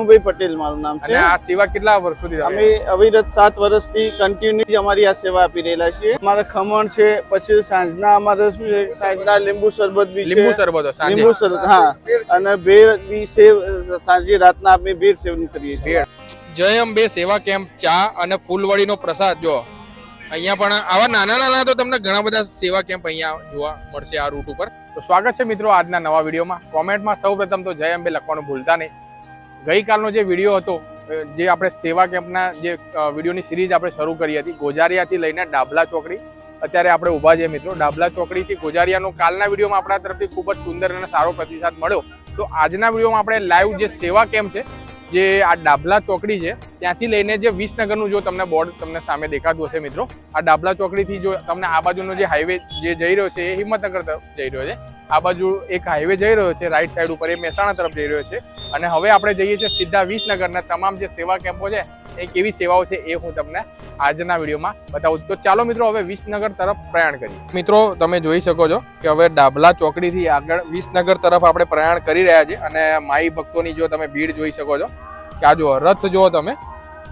કનુભાઈ પટેલ મારું નામ છે. આ સેવા કેટલા વર્ષોથી અમે અવિરત સાત વર્ષથી કન્ટિન્યુ અમારી આ સેવા આપી રહેલા છીએ. અમારે ખમણ છે પછી સાંજના અમારે શું છે સાંજના લીંબુ શરબત બી લીંબુ શરબત લીંબુ શરબત હા. અને ભેર બી સેવ સાંજે રાતના અમે ભેર સેવન કરીએ છીએ. જય અંબે સેવા કેમ્પ ચા અને ફૂલવડીનો પ્રસાદ. જો અહીંયા પણ આવા નાના નાના તો તમને ઘણા બધા સેવા કેમ્પ અહીંયા જોવા મળશે આ રૂટ ઉપર. તો સ્વાગત છે મિત્રો આજના નવા વિડીયોમાં. કોમેન્ટમાં સૌ પ્રથમ તો જય અંબે લખવાનું ભૂલતા નહીં. ગઈકાલનો જે વીડિયો હતો જે આપણે સેવા કેમ્પના જે વિડીયોની સિરીઝ આપણે શરૂ કરી હતી, ગોજારિયાથી લઈને ડાબલા ચોકડી. અત્યારે આપણે ઊભા છીએ મિત્રો, ડાબલા ચોકડીથી ગોજારિયાનો કાલના વિડીયોમાં આપણા તરફથી ખૂબ જ સુંદર અને સારો પ્રતિસાદ મળ્યો. તો આજના વિડીયોમાં આપણે લાઈવ જે સેવા કેમ્પ છે, જે આ ડાબલા ચોકડી છે, ત્યાંથી લઈને જે વિસનગરનું જો તમને બોર્ડ તમને સામે દેખાતું હશે મિત્રો, આ ડાબલા ચોકડીથી જો તમને આ બાજુનો જે હાઈવે જે જઈ રહ્યો છે, એ હિંમતનગર તરફ જઈ રહ્યો છે. આ બાજુ એક હાઈવે જઈ રહ્યો છે રાઈટ સાઈડ ઉપર એ મહેસાણા તરફ જઈ રહ્યો છે. અને હવે આપણે જઈએ છીએ સીધા વિસનગરના તમામ જે સેવા કેમ્પો છે, એ કેવી સેવાઓ છે એ હું તમને આજના વિડીયોમાં બતાવું. તો ચાલો મિત્રો, હવે વિસનગર તરફ પ્રયાણ કરીએ. મિત્રો, તમે જોઈ શકો છો કે હવે ડાબલા ચોકડીથી આગળ વિસનગર તરફ આપણે પ્રયાણ કરી રહ્યા છીએ. અને માઈ ભક્તોની જો તમે ભીડ જોઈ શકો છો, કે આ જુઓ રથ જુઓ તમે,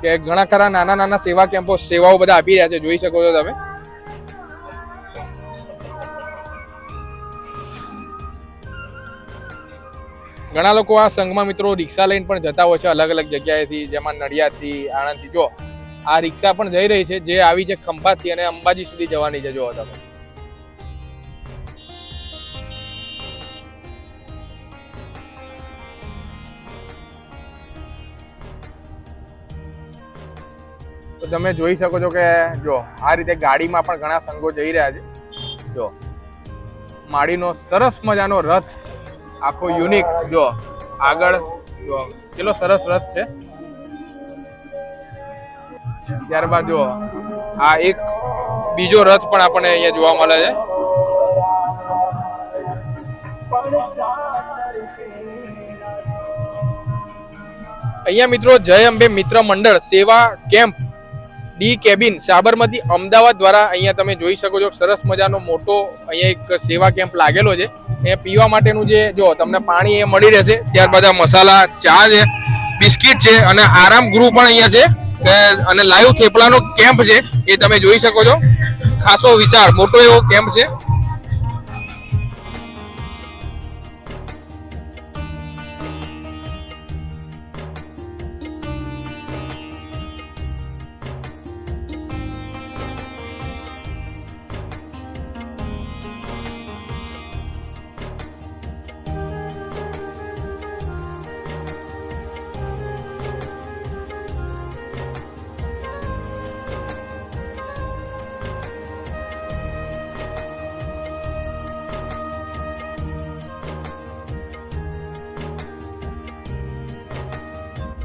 કે ઘણા ખરા નાના નાના સેવા કેમ્પો સેવાઓ બધા આપી રહ્યા છે, જોઈ શકો છો તમે. ઘણા લોકો આ સંઘમાં મિત્રો રિક્ષા લઈને પણ જતા હોય છે અલગ અલગ જગ્યાએથી, જેમાં નડિયાદથી, આણંદથી. જો, આ રિક્ષા પણ જઈ રહી છે, જે આવી છે ખંભાતથી અને અંબાજી સુધી જવાની છે. જો, તમે. તો તમે જોઈ શકો છો કે, જો, આ રીતે ગાડીમાં પણ ઘણા સંઘો જઈ રહ્યા છે. જો, માડીનો સરસ મજાનો રથ આખો યુનિક જો, આગળ, જો, કેટલો સરસ રથ છે. ત્યારબાદ જો, આ એક બીજો રથ પણ આપણને અહીંયા જોવા મળે છે. અહીંયા મિત્રો, જય અંબે મિત્ર મંડળ સેવા camp D cabin Sabarmati, Ahmedabad દ્વારા અહીંયા તમે જોઈ શકો છો. સરસ મજાનો મોટો અહીંયા એક સેવા કેમ્પ લાગેલો છે. એ પીવા માટેનું જે, જો તમને પાણી એ મળી રહેશે, ત્યારબાદ આ મસાલા, ચા છે, બિસ્કિટ છે અને આરામ ગૃહ પણ અહીંયા છે અને લાઈવ થેપલાનો કેમ્પ છે, એ તમે જોઈ શકો છો. ખાસો વિચાર મોટો એવો કેમ્પ છે.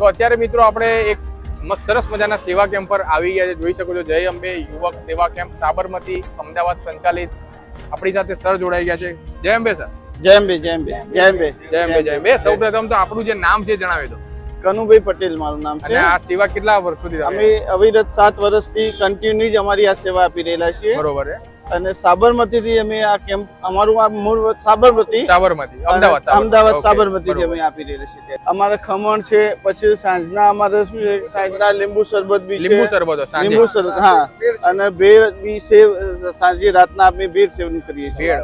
તો અત્યારે મિત્રો આપણે એક સરસ મજાના સેવા કેમ્પ પર આવી ગયા છે. જોઈ શકો છો જય અંબે યુવક સેવા કેમ્પ સાબરમતી અમદાવાદ સંચાલિત. આપણી સાથે સર જોડાઈ ગયા છે. જય અંબે સર. જય અંબે જય અંબે જય અંબે. જય અંબે જય અંબે. સૌ પ્રથમ તો આપણું જે નામ છે જણાવી દો. કનુભાઈ પટેલ મારું નામ છે. આ સેવા કેટલા વર્ષોથી અમે અવિરત સાત વર્ષથી કન્ટિન્યુ જ અમારી આ સેવા આપી રહેલા છીએ. બરોબર છે. અને સાબરમતીથી અમે આ કેમ્પ અમારું આ મૂળ સાબરમતી. સાબરમતી અમદાવાદ અમદાવાદ સાબરમતીથી અમે આપી રહ્યા છીએ અમારે ખમણ છે પછી સાંજના અમારે શું છે સાંજના લીંબુ શરબત બી લીંબુ શરબત સાંજે. લીંબુ શરબત હા. અને ભેળ બી સેવ સાંજે રાતના અમે ભેળ સેવન કરીએ છીએ.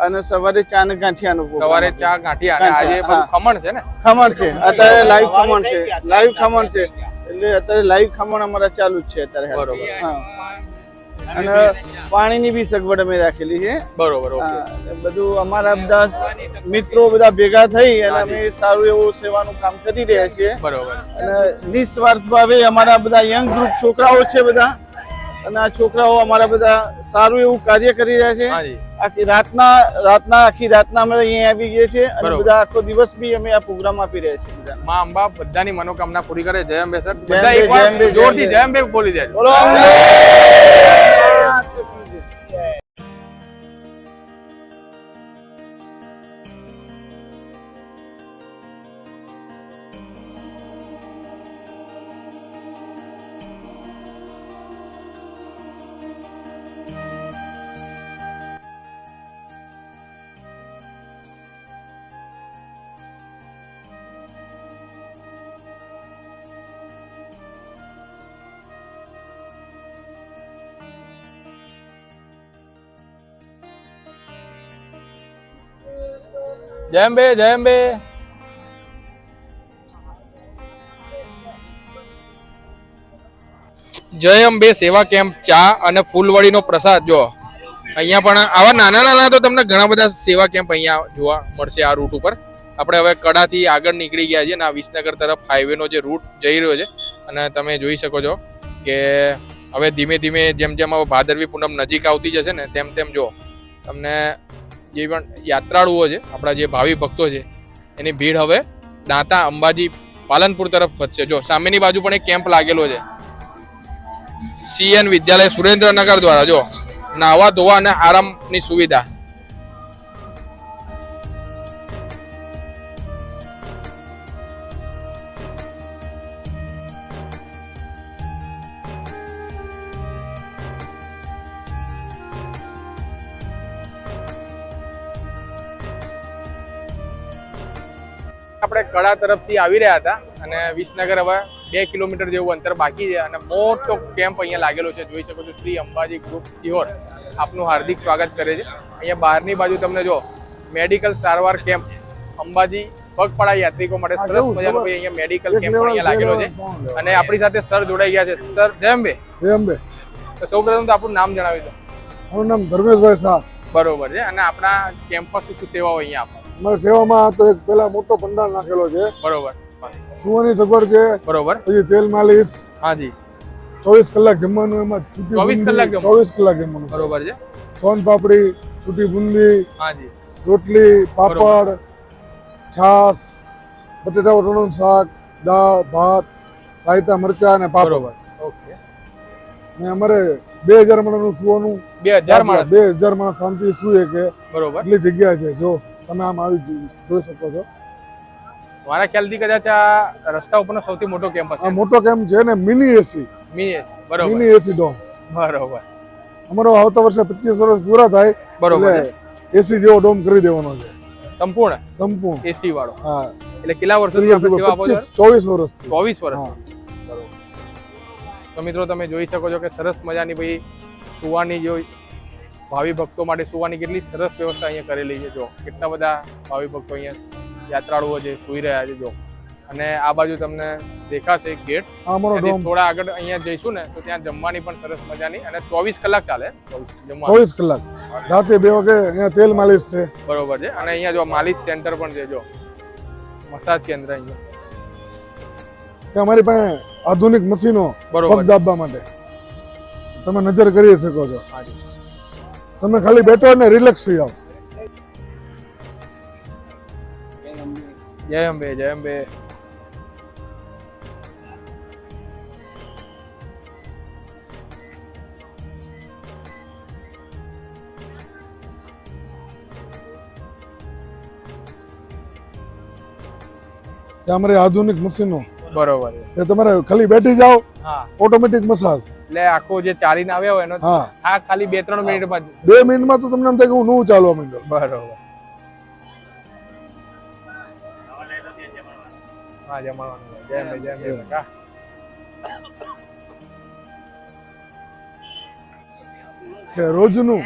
અને સવારે ચા ને ગાંઠિયાનો સવારે ચા ગાંઠિયા અને આજે ખમણ છે ને? ખમણ છે. અત્યારે લાઈવ ખમણ છે. લાઈવ ખમણ છે. એટલે અત્યારે લાઈવ ખમણ અમારા ચાલુ જ છે અત્યારે બરોબર. હા. અને પાણીની બી સગવડ અમે રાખેલી છે. બરોબર બધું અમારા બધા મિત્રો બધા ભેગા થઈ અને અમે સારું એવું સેવાનું કામ કરી રહ્યા છીએ. બરોબર. અને નિસ્વાર્થ ભાવે અમારા બધા યંગ ગ્રુપ છોકરાઓ છે બધા. અને આ છોકરાઓ અમારા બધા સારું એવું કાર્ય કરી રહ્યા છે. આખી રાતના રાતના આખી રાતના અમે અહીંયા આવી ગયા છે અને બધા આખો દિવસ બી અમે આ પ્રોગ્રામ આપી રહ્યા છીએ. માં અંબા બધાની મનોકામના પૂરી કરે. જય અંબે સર. બધા એકવાર જોરથી જય અંબે બોલી દેજો. બોલો અંબે! જય અંબે જય અંબે. જય અંબે સેવા કેમ્પ, ચા અને ફૂલવડીનો પ્રસાદ, જો. અહીંયા પણ આવા નાના નાના તો તમને ઘણા બધા સેવા કેમ્પ અહીંયા જોવા મળશે આ રૂટ ઉપર. આપણે હવે કડાથી આગળ નીકળી ગયા છીએ અને આ વિસનગર તરફ હાઈવેનો જે રૂટ જઈ રહ્યો છે, અને તમે જોઈ શકો છો કે હવે ધીમે ધીમે જેમ જેમ હવે ભાદરવી પૂનમ નજીક આવતી જશે ને, તેમ તેમ જો. તમને જે પણ યાત્રાળુઓ છે, આપણા જે ભાવિ ભક્તો છે, એની ભીડ હવે દાંતા અંબાજી પાલનપુર તરફ વધશે. જો, સામેની બાજુ પણ એક કેમ્પ લાગેલો છે. સીએન વિદ્યાલય સુરેન્દ્રનગર દ્વારા, જો, નાવા ધોવા અને આરામની સુવિધા. આપણે કડા તરફથી આવી રહ્યા હતા અને વિસનગર હવે બે કિલોમીટર જેવું અંતર બાકી છે અને મોટો કેમ્પ અહીંયા લાગેલો છે. જોઈ શકો છો શ્રી અંબાજી ગ્રુપ સિહોર. આપનું હાર્દિક સ્વાગત કરે છે. અહીંયા બહારની બાજુ તમને જો મેડિકલ સારવાર કેમ્પ અંબાજી પગપાળા યાત્રિકો માટે સરસ મજાનો ભાઈ અહીંયા મેડિકલ કેમ્પ અહીંયા લાગેલો છે. અને આપણી સાથે સર જોડાઈ ગયા છે. સર જેમ બે એ અંબે. તો સૌ પ્રથમ તો આપણું નામ જણાવી દો. મારું નામ ધર્મેશભાઈ શાહ. બરોબર છે. અને આપણા કેમ્પસ શું શું સેવાઓ અહીંયા આપો? અમારી સેવામાં તો એક પેલા મોટો પંડાલ નાખેલો છે. બરોબર. સુવાની સગવડ છે. બરોબર. પછી તેલ માલિશ. હાજી ચોવીસ કલાક જમવાનું એમાં છૂટી 24 બુંદી, કલાક ચોવીસ કલાક જમવાનું બરોબર છે. સોન પાપડી છૂટી બુંદી હાજી રોટલી પાપડ છાસ બટેટા વટાણાનું શાક દાળ ભાત રાયતા મરચા અને પાપડ. બરોબર. ઓકે. ને અમારે બે હજાર માણસનું સુવાનું. બે હજાર માણસ બે હજાર માણસ શાંતિ સુએ કે બરોબર. એટલી જગ્યા છે જો. તમે આમ આવી જોઈ શકો છો. મારા ખ્યાલથી કદાચ આ રસ્તા ઉપરનો સૌથી મોટો કેમ્પ આ મોટો કેમ્પ છે ને મિની એસી. મિની બરોબર. Mini AC dome. બરોબર. અમારો આવતા વર્ષે પચીસ વર્ષ પૂરા થાય બરોબર એસી જેવો ડોમ કરી દેવાનો છે. સંપૂર્ણ? સંપૂર્ણ. એસી વાળો? હા. એટલે કેટલા વર્ષથી આપણે સેવા આપો છો? પચીસ ચોવીસ વર્ષથી ચોવીસ વર્ષ. હા. બરોબર. તો મિત્રો તમે જોઈ શકો છો કે સરસ મજાની ભાઈ સુવાની જો ભાવિ ભક્તો માટે સુવાની કેટલી સરસ વ્યવસ્થા અહીંયા કરેલી છે જો. કેટલા બધા ભાવિ ભક્તો અહીંયા યાત્રાળુઓ છે સુઈ રહ્યા છે જો. અને આ બાજુ તમને દેખાશે ગેટ. થોડા આગળ અહીંયા જઈશું ને તો ત્યાં જમવાની પણ સરસ મજાની અને ચોવીસ કલાક ચાલે. ચોવીસ કલાક. રાતે બે વાગે અહીંયા તેલ માલિશ છે. બરોબર છે. અને અહીંયા જો માલિશ સેન્ટર પણ છે જો. મસાજ કેન્દ્ર અહીંયા. અમારી પાસે આધુનિક મશીનો બરોબર પગ દાબવા માટે. તમે નજર કરી શકો છો. તમે ખાલી બેઠો અને રિલેક્સ થઈ જાઓ. જય અંબે જય અંબે. અમારી આધુનિક મશીનો. બરોબર. એ તમારે ખાલી બેઠી જાઓ ઓટોમેટિક મસાજ એટલે આખો જે ચાલીને આવ્યો એનો આ ખાલી બે ત્રણ મિનિટમાં બે મિનિટમાં તો તમને એમ થાય કે હું નું ચાલવા માંડ્યો. બરોબર. હા જમવાનું જય જય કાકા. કે રોજનું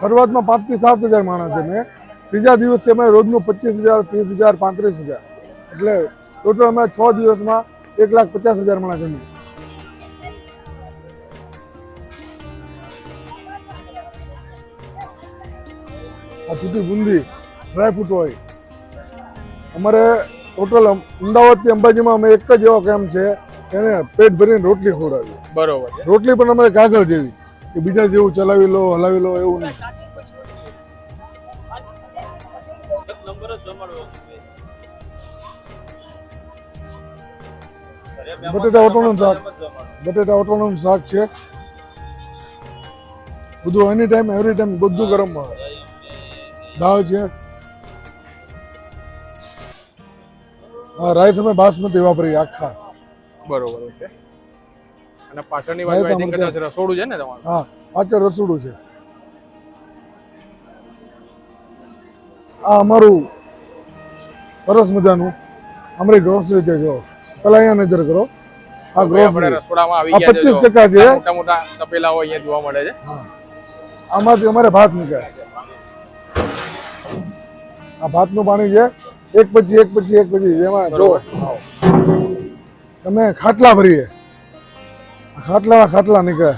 શરૂઆતમાં પાંચથી સાત હજાર માણસ છે ને ત્રીજા દિવસે અમે રોજનું પચીસ હજાર ત્રીસ હજાર પાંત્રીસ હજાર. એટલે ટોટલ અમે છ દિવસમાં એક લાખ પચાસ હજાર માણસ જમીએ આ છૂટી બુંદી ડ્રાયફ્રૂટ હોય. અમારે ટોટલ અમદાવાદથી અંબાજીમાં અમે એક જ એવો કેમ્પ છે એને પેટ ભરીને રોટલી ખવડાવી બરોબર. રોટલી પણ અમારે કાગળ જેવી કે બીજા જેવું ચલાવી લો હલાવી લો એવું નહીં. બટેટા ઓટોનું શાક. બટેટા ઓટોનું શાક છે. બધું એની ટાઈમ એવરી ટાઈમ બધું ગરમ મળે. દાળ છે રાઈસ અમે બાસમતી વાપરીએ આખા. બરોબર છે અને પાટણની વાત આઈ થિંક કદાચ રસોડું છે ને તમારું? હા પાછળ રસોડું છે. આ અમારું સરસ મજાનું અમારી ગ્રોસરી છે જો. પેલા અહીંયા નજર કરો. આ ગ્રોસરી રસોડામાં આવી ગયા પચીસ ટકા છે. મોટા મોટા તપેલાઓ અહીંયા જોવા મળે છે. આમાંથી અમારે ભાત નીકળે. આ ભાતનું પાણી છે. એક પછી એક પછી એક પછી. એમાં જો તમે ખાટલા ભરીએ. ખાટલા ખાટલા નીકળે.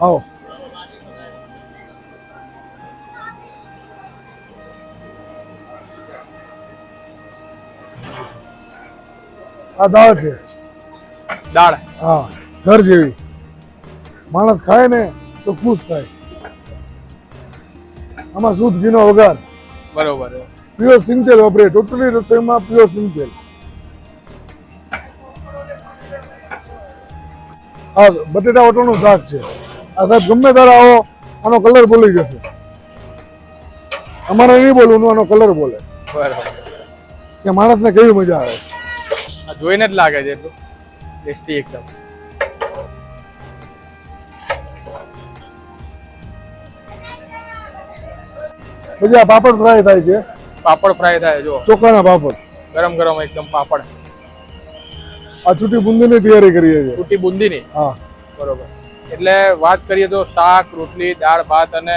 આવો. આ દાળ છે. દાળ. હા ઘર જેવી. માણસ ખાય ને તો ખુશ થાય. આમાં શુદ્ધ ઘીનો વઘાર. બરોબર. પ્યોર સિંગતેલ વાપરે ટોટલી રસોઈમાં પ્યોર સિંગતેલ આ બટેટા વટાણું શાક છે. આ સાહેબ ગમે ત્યારે આવો આનો કલર બોલી જશે. અમારે નહીં બોલવું આનો કલર બોલે. બરોબર. કે માણસને કેવી મજા આવે. આ જોઈને જ લાગે છે ટેસ્ટી એકદમ. પછી આ પાપડ ફ્રાય થાય છે. પાપડ ફ્રાય થાય જો. ચોખાના પાપડ. ગરમ ગરમ એકદમ પાપડ. આ છૂટી બુંદીની તૈયારી કરીએ છીએ. તૂટી બુંદીની? હા. બરોબર. એટલે વાત કરીએ તો શાક રોટલી દાળ ભાત અને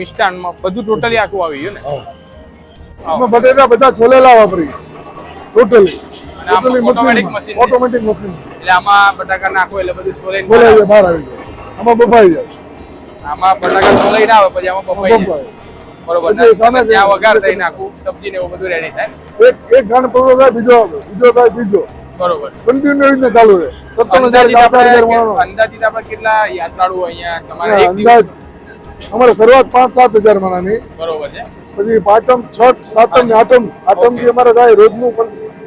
મિષ્ટાનમાં બધું ટોટલી આખું આવી ગયું ને? અમે બટેટા બધા છોલેલા વાપરી ટોટલી આમાં. ઓટોમેટિક મશીન એટલે આમાં બટાકા નાખો એટલે બધું છોલે બહાર આવી જાય. આમાં બફાઈ જાય. આમાં બટાકા છોલાઈ ના આવે પછી આમાં બફાઈ જાય. બરોબર પછી ત્યાં વઘાર થઈને આખું સબ્જી ને એવું બધું રેડી થાય. એક એક ગાણ પૂરો થાય બીજો બીજો થાય ત્રીજો. બરોબર. કન્ટિન્યુ રીતે ચાલુ રહે. અંદાજિત આપણે માણસો. અંદાજિત આપણે કેટલા યાત્રાળુ અહીંયા તમારે અંદાજ. અમારે શરૂઆત પાંચ સાત હજાર માણાની બરોબર છે. પછી પાંચમ છઠ સાતમ ને આઠમ. આઠમથી અમારે થાય રોજનું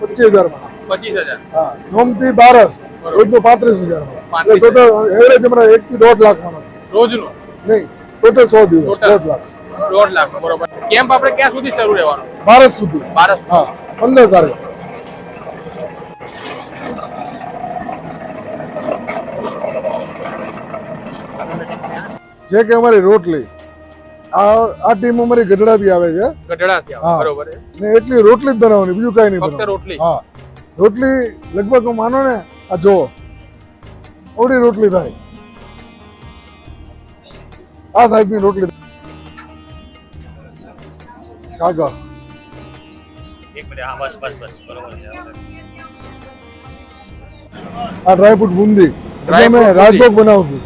પચીસ હજાર માણા પચીસ હજાર. હા નોમથી બારસ રોજનું પાંત્રીસ હજાર માણા એટલે 35,000. ટોટલ એવરેજ અમારે એક થી દોઢ લાખ માણસ રોજનું? નહીં ટોટલ સો દિવસ. દોઢ લાખ. દોઢ લાખ બરોબર. કેમ્પ આપણે ક્યાં સુધી શરૂ રહેવાનો? ભારત સુધી. ભારત હા પંદર તારીખ. જે કે અમારી રોટલી. આ આ ટીમ અમારી ગઢડાથી આવે છે. ગઢડાથી આવે, બરોબર. ને એટલી રોટલી જ બનાવવાની બીજું કઈ નહીં ફક્ત રોટલી? હા. રોટલી લગભગ હું માનો ને આ જો ઓડી રોટલી થાય. આ સાઈઝની રોટલી કાકા એક મિનિટ હા બસ બસ બસ બરોબર છે આ ડ્રાયફ્રૂટ બુંદી Dry એટલે અમે fruit રાજભોગ બનાવશું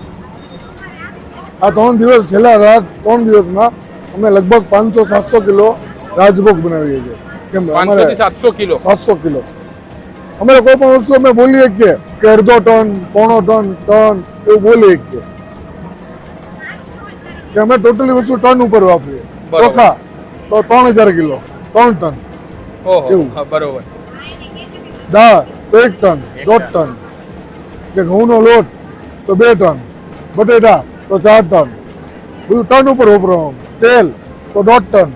આ ત્રણ દિવસ છેલ્લા રાત ત્રણ દિવસમાં અમે લગભગ પાંચસો સાતસો કિલો રાજભોગ બનાવીએ છીએ કેમ પાંચસો થી અમારે સાતસો કિલો સાતસો કિલો અમે કોઈ પણ વસ્તુ અમે બોલીએ કે કે અડધો ટન પોણો ટન ટન એવું બોલીએ કે કે અમે ટોટલી વસ્તુ ટન ઉપર વાપરીએ બરોબર. ચોખા તો ત્રણ હજાર કિલો ત્રણ ટન. એવું. બરોબર. દાળ તો એક ટન દોઢ ટન. કે ઘઉંનો લોટ તો બે ટન બટેટા તો ચાર ટન. બધું ટન ઉપર વપરાવાનું તેલ તો દોઢ ટન.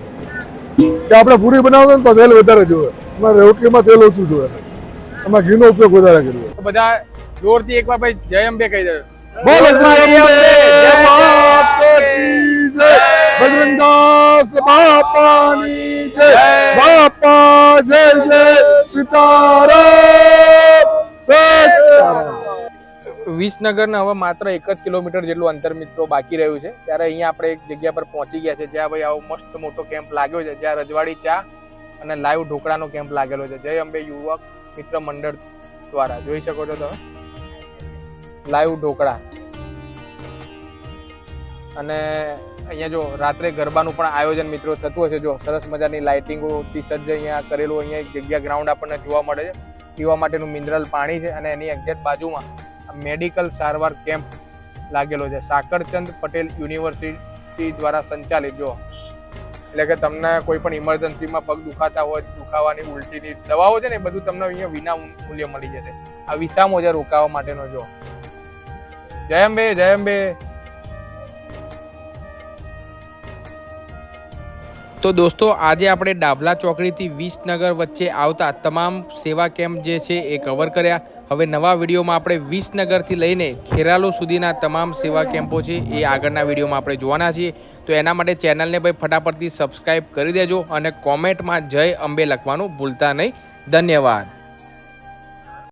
કે આપણે પૂરી બનાવતો ને તો તેલ વધારે જોઈએ. અમારે રોટલીમાં તેલ ઓછું જોઈએ. અમે ઘીનો ઉપયોગ વધારે કરીએ. બધા જોરથી એકવાર ભાઈ જય અંબે કહી દે. બોલો શ્રી બજરંગદાસ બાપાની જય. બાપા જય જય સીતારામ. વિસનગરના હવે માત્ર એક જ કિલોમીટર જેટલું અંતર મિત્રો બાકી રહ્યું છે. ત્યારે અહીંયા આપણે એક જગ્યા પર પહોંચી ગયા છે. જ્યાં ભાઈ આવો મસ્ત મોટો કેમ્પ લાગ્યો છે. જ્યાં રજવાડી ચા અને લાઈવ ઢોકળાનો કેમ્પ લાગેલો છે. જય અંબે યુવક મિત્ર મંડળ દ્વારા. જોઈ શકો છો તમે. લાઈવ ઢોકળા. અને અહીંયા જો રાત્રે ગરબાનું પણ આયોજન મિત્રો થતું હશે, જો સરસ મજાની લાઇટિંગોથી સજ્જ અહીંયા કરેલું અહીંયા એક જગ્યા ગ્રાઉન્ડ આપણને જોવા મળે છે. પીવા માટેનું મિનરલ પાણી છે અને એની એક્ઝેક્ટ બાજુમાં મેડિકલ સારવાર કેમ્પ લાગેલો છે. સાકરચંદ પટેલ યુનિવર્સિટી દ્વારા સંચાલિત, જો. એટલે કે તમને કોઈ પણ ઇમરજન્સીમાં પગ દુખાતા હોય, દુખાવાની ઉલટીની દવાઓ છે ને એ બધું તમને અહીંયા વિના મૂલ્ય મળી જશે. આ વિસામો છે રોકાવા માટેનો, જો. જય અંબે જય અંબે. તો દોસ્તો, આજે આપણે ડાબલા ચોકડીથી વિસનગર વચ્ચે આવતા તમામ સેવા કેમ્પ જે છે એ કવર કર્યા. હવે નવા વિડીયોમાં આપણે વિસનગરથી લઈને ખેરાલુ સુધીના તમામ સેવા કેમ્પો છે એ આગળના વિડીયોમાં આપણે જોવાના છીએ. તો એના માટે ચેનલને ભાઈ ફટાફટથી સબસ્ક્રાઈબ કરી દેજો અને કોમેન્ટમાં જય અંબે લખવાનું ભૂલતા નહીં. ધન્યવાદ.